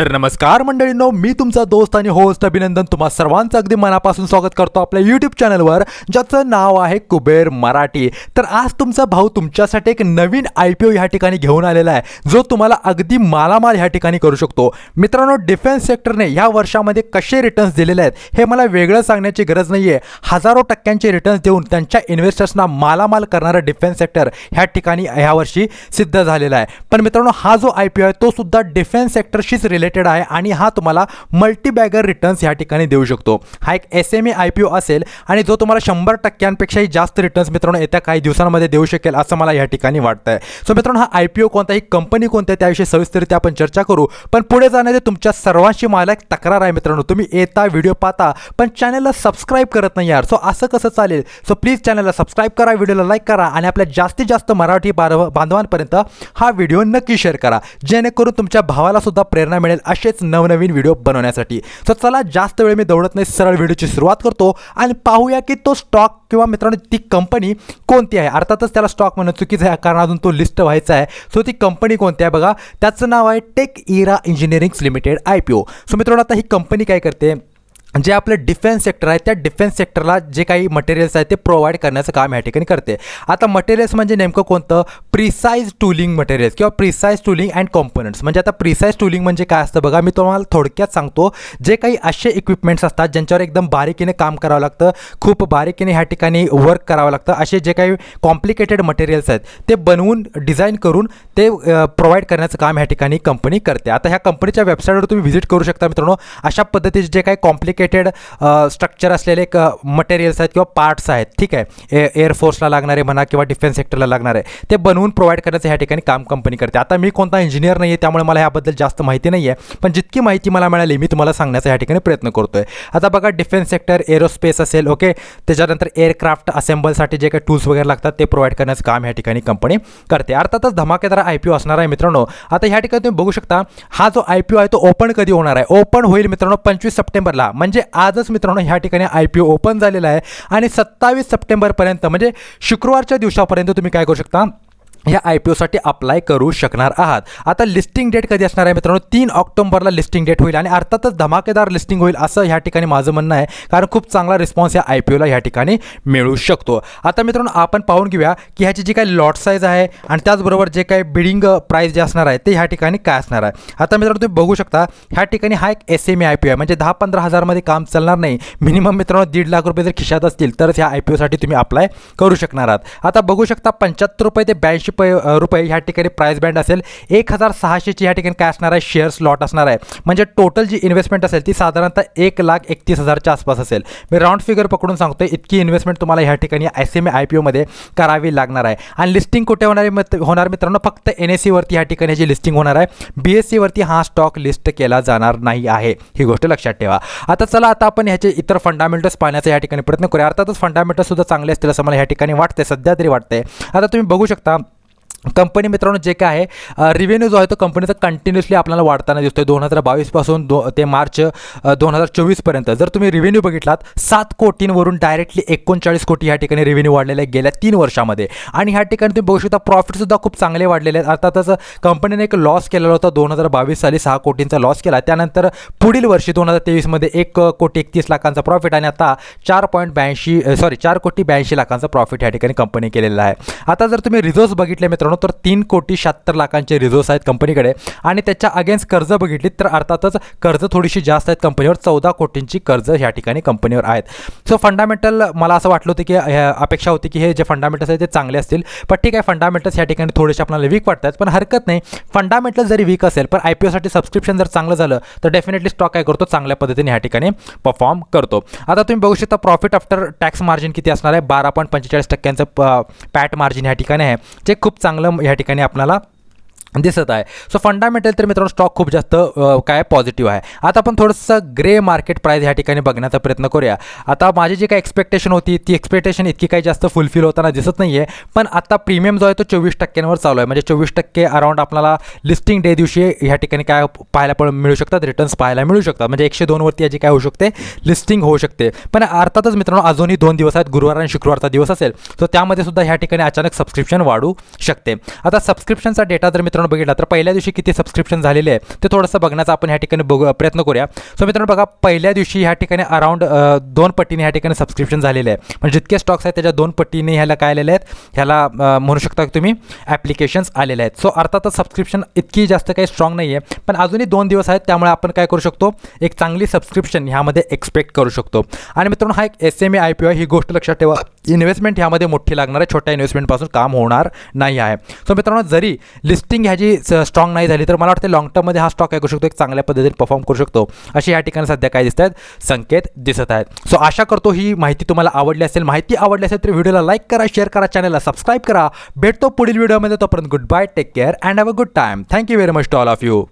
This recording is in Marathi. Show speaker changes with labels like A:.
A: तर नमस्कार मंडळींनो मी तुमचा दोस्त आणि होस्ट अभिनंदन. तुम्हा सर्वांचं अगदी मनापासून स्वागत करतो आपल्या यूट्यूब चॅनलवर ज्याचं नाव आहे कुबेर मराठी. तर आज तुमचा भाऊ तुमच्यासाठी एक नवीन आय पी ओ ह्या ठिकाणी घेऊन आलेला आहे जो तुम्हाला अगदी मालामाल ह्या ठिकाणी करू शकतो. मित्रांनो डिफेन्स सेक्टरने ह्या वर्षामध्ये कसे रिटर्न्स दिलेले आहेत हे मला वेगळं सांगण्याची गरज नाही आहे हजारो टक्क्यांचे रिटर्न्स देऊन त्यांच्या इन्व्हेस्टर्सना मालामाल करणारा डिफेन्स सेक्टर ह्या ठिकाणी ह्या वर्षी सिद्ध झालेला आहे. पण मित्रांनो हा जो आय पी ओ आहे तो सुद्धा डिफेन्स सेक्टरशीच रिलेटेड आहे आणि हा तुम्हाला मल्टीबॅगर रिटर्न्स ह्या ठिकाणी देऊ शकतो. हा एक S M E I P O असेल आणि जो तुम्हाला शंभर टक्क्यांपेक्षाही जास्त रिटर्न्स मित्रांनो येत्या काही दिवसांमध्ये देऊ शकेल असं मला या ठिकाणी वाटतं आहे सो मित्रांनो हा आय पी ओ कोणता ही कंपनी कोणत्या त्याविषयी सविस्तरित्या आपण चर्चा करू. पण पुढे जाण्याचे तुमच्या सर्वांशी मला एक तक्रार आहे मित्रांनो. तुम्ही येता व्हिडिओ पाहता पण चॅनलला सबस्क्राईब करत नाही यार. सो असं कसं चालेल? सो प्लीज चॅनलला सबस्क्राईब करा व्हिडिओला लाईक करा आणि आपल्या जास्तीत जास्त मराठी बार बांधवांपर्यंत हा व्हिडिओ नक्की शेअर करा. जेणेकरून तुमच्या भावाला सुद्धा प्रेरणा मिळेल. असेच नवनवीन व्हिडिओ बनवण्यासाठी. सो चला जास्त वेळ मी दौडत नाही सरळ व्हिडिओची सुरुवात करतो आणि पाहूया की तो स्टॉक किंवा मित्रांनो ती कंपनी कोणती आहे? अर्थातच त्याला स्टॉक म्हणणं चुकीचं आहे कारण अजून तो लिस्ट व्हायचा आहे. सो ती कंपनी कोणती आहे? बघा त्याचं नाव आहे tech era engineerings limited I P O so मित्रांनो आता ही कंपनी काय करते? जे आपलं डिफेन्स सेक्टर आहे त्या डिफेन्स सेक्टरला जे काही मटेरियल्स आहेत ते प्रोव्हाइड करण्याचं काम या ठिकाणी करते. आता मटेरियल्स म्हणजे नेमकं कोणतं? प्रिसाईज टूलिंग मटेरियल्स किंवा प्रिसाईज टूलिंग अँड कॉम्पोनंट्स म्हणजे आता प्रिसाईज टूलिंग म्हणजे काय असतं बघा मी तुम्हाला थोडक्यात सांगतो जे काही असे इक्विपमेंट्स असतात ज्यांच्यावर एकदम बारीकीने काम करावं लागतं खूप बारीकीने ह्या ठिकाणी वर्क करावं लागतं असे जे काही कॉम्प्लिकेटेड मटेरियल्स आहेत ते बनवून डिझाईन करून ते प्रोव्हाइड करण्याचं काम ह्या ठिकाणी कंपनी करते. आता ह्या कंपनीच्या वेबसाईटवर तुम्ही व्हिजिट करू शकता मित्रांनो. अशा पद्धतीचे जे काही कॉम्प्लिकेटेड स्ट्रक्चर असलेले एक मटेरियल्स आहेत किंवा पार्ट्स आहेत. ठीक आहे? ए एअरफोर्सला लागणारे म्हणा किंवा डिफेन्स सेक्टरला लागणारे ते बनवून प्रोव्हाइड करण्याचं ह्या ठिकाणी काम कंपनी करते. आता मी कोणता इंजिनियर नाही आहे त्यामुळे मला ह्याबद्दल जास्त माहिती नाही आहे पण जितकी माहिती मला मिळाली मी तुम्हाला सांगण्याचा ह्या ठिकाणी प्रयत्न करतो आहे आता बघा डिफेन्स सेक्टर एरोस्पेस असेल ओके त्याच्यानंतर एअरक्राफ्ट असेंबलसाठी जे काही टूल्स वगैरे लागतात ते प्रोव्हाइड करण्याचं काम ह्या ठिकाणी कंपनी करते. अर्थातच धमाकेदार आय पी ओ असणार आहे मित्रांनो. आता ह्या ठिकाणी तुम्ही बघू शकता हा जो आय पी ओ आहे तो ओपन कधी होणार आहे? ओपन होईल मित्रांनो पंचवीस सप्टेंबरला. म्हणजे म्हणजे आजच मित्रांनो ह्या ठिकाणी आय पी ओ ओपन झालेला आहे. आणि सत्तावीस सप्टेंबरपर्यंत म्हणजे शुक्रवारच्या दिवसापर्यंत तुम्ही काय करू शकता? ह्या आय पी ओसाठी अप्लाय करू शकणार आहात. आता लिस्टिंग डेट कधी असणार आहे मित्रांनो? तीन ऑक्टोबरला लिस्टिंग डेट होईल आणि अर्थातच धमाकेदार लिस्टिंग होईल असं ह्या ठिकाणी माझं म्हणणं आहे. कारण खूप चांगला रिस्पॉन्स या आय पी ओला ह्या ठिकाणी मिळू शकतो. आता मित्रांनो आपण पाहून घेऊया की ह्याची जी काही लॉट साईज आहे आणि त्याचबरोबर जे काही बिडिंग प्राईस जे असणार आहे ते ह्या ठिकाणी काय असणार आहे? आता मित्रांनो तुम्ही बघू शकता ह्या ठिकाणी हा एक S M E I P O आहे. म्हणजे दहा पंधरा हजारमध्ये काम चालणार नाही. मिनिमम मित्रांनो दीड लाख रुपये जर खिशात असतील तरच ह्या आय पी ओसाठी तुम्ही अप्लाय करू शकणार आहात. आता बघू शकता पंच्याहत्तर रुपये ते ब्याऐंशी रुपये रुपये ह्या ठिकाणी प्राईस बँड असेल. एक हजार सहाशेची ह्या ठिकाणी काय असणार आहे शेअर्स लॉट असणार आहे. म्हणजे टोटल जी इन्व्हेस्टमेंट असेल ती साधारणतः एक लाख एकतीस हजारच्या आसपास असेल. मी राऊंड फिगर पकडून सांगतो इतकी इन्व्हेस्टमेंट तुम्हाला ह्या ठिकाणी S M E I P ओमध्ये करावी लागणार आहे. आणि लिस्टिंग कुठे होणार आहे होणार मित्रांनो फक्त एन एस सीवरती ह्या ठिकाणी जी लिस्टिंग होणार आहे. बी एस सीवरती हा स्टॉक लिस्ट केला जाणार नाही आहे. ही गोष्ट लक्षात ठेवा. आता चला आता आपण ह्याचे इतर फंडामेंटल्स पाहण्याचा या ठिकाणी प्रयत्न करूया. अर्थातच फंडामेंटल्स सुद्धा चांगले असतील असं मला ह्या ठिकाणी वाटते सध्या तरी वाटते आता तुम्ही बघू शकता कंपनी मित्रांनो जे काय आहे रिव्हेन्यू जो आहे तो कंपनीचा कंटिन्युअसली आपल्याला वाढताना दिसतोय. दोन हजार बावीसपासून दो ते मार्च दोन हजार चोवीसपर्यंत जर तुम्ही रिव्हेन्यू बघितलात सात कोटींवरून डायरेक्टली एकोणचाळीस कोटी ह्या ठिकाणी रिव्हेन्यू वाढलेले आहे गेल्या तीन वर्षामध्ये. आणि ह्या ठिकाणी तुम्ही बघू शकता प्रॉफिटसुद्धा खूप चांगले वाढलेले आहेत. अर्थातच कंपनीने एक लॉस केलेला होता दोन हजार बावीस साली सहा कोटींचा लॉस केला. त्यानंतर पुढील वर्षी दोन हजार तेवीसमध्ये एक कोटी एकतीस लाखांचा प्रॉफिट आणि आता चार पॉईंट ब्याऐंशी सॉरी चार कोटी ब्याऐंशी लाखांचा प्रॉफिट ह्या ठिकाणी कंपनी केलेला आहे. आता जर तुम्ही रिझोर्स बघितले मित्रांनो मित्रांनो तर तीन कोटी शहात्तर लाखांचे रिझोर्स आहेत कंपनीकडे. आणि त्याच्या अगेन्स्ट कर्ज बघितली तर अर्थातच कर्ज थोडीशी जास्त आहेत कंपनीवर. चौदा कोटींची कर्ज ह्या ठिकाणी कंपनीवर आहेत. सो फंडामेंटल मला असं वाटलं होतं की अपेक्षा होती की हे जे फंडामेंटल्स आहेत ते चांगले असतील. पण ठीक आहे फंडामेंटल्स ह्या ठिकाणी थोडेसे आपल्याला वीक वाटतात. पण हरकत नाही. फंडामेंटल जरी वीक असेल पण आय पी ओसाठी सबस्क्रिप्शन जर चांगलं झालं तर डेफिनेटली स्टॉक काय करतो चांगल्या पद्धतीने ह्या ठिकाणी परफॉर्म करतो. आता तुम्ही बघू शकता प्रॉफिट आफ्टर टॅक्स मार्जिन किती असणार आहे? बारा पॉईंट पंचेचाळीस टक्क्यांचं पॅट मार्जिन ह्या ठिकाणी आहे. जे खूप चांगलं ह्या ठिकाणी आपल्याला दिसत आहे. सो फंडामेंटल तर मित्रांनो स्टॉक खूप जास्त काय पॉझिटिव्ह आहे. आता आपण थोडंसं ग्रे मार्केट प्राईस ह्या ठिकाणी बघण्याचा प्रयत्न करूया. आता माझी जी काही एक्सपेक्टेशन होती ती एक्सपेक्टेशन इतकी काही जास्त फुलफिल होताना दिसत नाही आहे पण आता प्रीमियम जो आहे तो चोवीस टक्क्यांवर चालू आहे. म्हणजे चोवीस टक्के अराउंड आपल्याला लिस्टिंग डे दिवशी ह्या ठिकाणी काय पाहायला पण मिळू शकतात रिटर्न्स पाहायला मिळू शकतात. म्हणजे एकशे दोनवरती याची काय होऊ शकते? लिस्टिंग होऊ शकते. पण अर्थातच मित्रांनो अजूनही दोन दिवस आहेत. गुरुवार आणि शुक्रवारचा दिवस असेल. तर त्यामध्ये सुद्धा ह्या ठिकाणी अचानक सबस्क्रिप्शन वाढू शकते. आता सबस्क्रिप्शनचा डेटा जर मित्रांनो मित्रांनो बघितला तर पहिल्या दिवशी किती सबस्क्रिप्शन झालेले आहे ते थोडंसं बघण्याचा आपण ह्या ठिकाणी बघू प्रयत्न करूया. सो मित्रांनो बघा पहिल्या दिवशी ह्या ठिकाणी अराउंड दोन पट्टीने ह्या ठिकाणी सबस्क्रिप्शन झालेले आहे म्हणजे जितके स्टॉक्स आहेत त्याच्या दोन पट्टीने ह्याला काय आलेले आहेत ह्याला म्हणू शकता की तुम्ही ॲप्लिकेशन्स आलेले आहेत. सो अर्थातच सबस्क्रिप्शन इतकी जास्त काही स्ट्रॉंग नाही आहे पण अजूनही दोन दिवस आहेत त्यामुळे आपण काय करू शकतो एक चांगली सबस्क्रिप्शन ह्यामध्ये एक्सपेक्ट करू शकतो. आणि मित्रांनो हा एक S M E I P O ही गोष्ट लक्षात ठेवा. इन्व्हेस्टमेंट ह्यामध्ये मोठी लागणार आहे छोट्या इन्व्हेस्टमेंटपासून काम होणार नाही आहे. सो मित्रांनो जरी लिस्टिंग ह्याची स्ट्रॉंग नाही झाली तर मला वाटतं लॉंग टर्ममध्ये हा स्टॉक काय करू शकतो एक चांगल्या पद्धतीने परफॉर्म करू शकतो. अशी या ठिकाणी सध्या काय दिसत आहेत संकेत दिसत आहेत. सो आशा करतो ही माहिती तुम्हाला आवडली असेल. माहिती आवडली असेल तर व्हिडिओला लाईक करा शेअर करा चॅनलला सबस्क्राईब करा. भेटतो पुढील व्हिडिओमध्ये तोपर्यंत good bye take care and have a good time thank you very much to all of you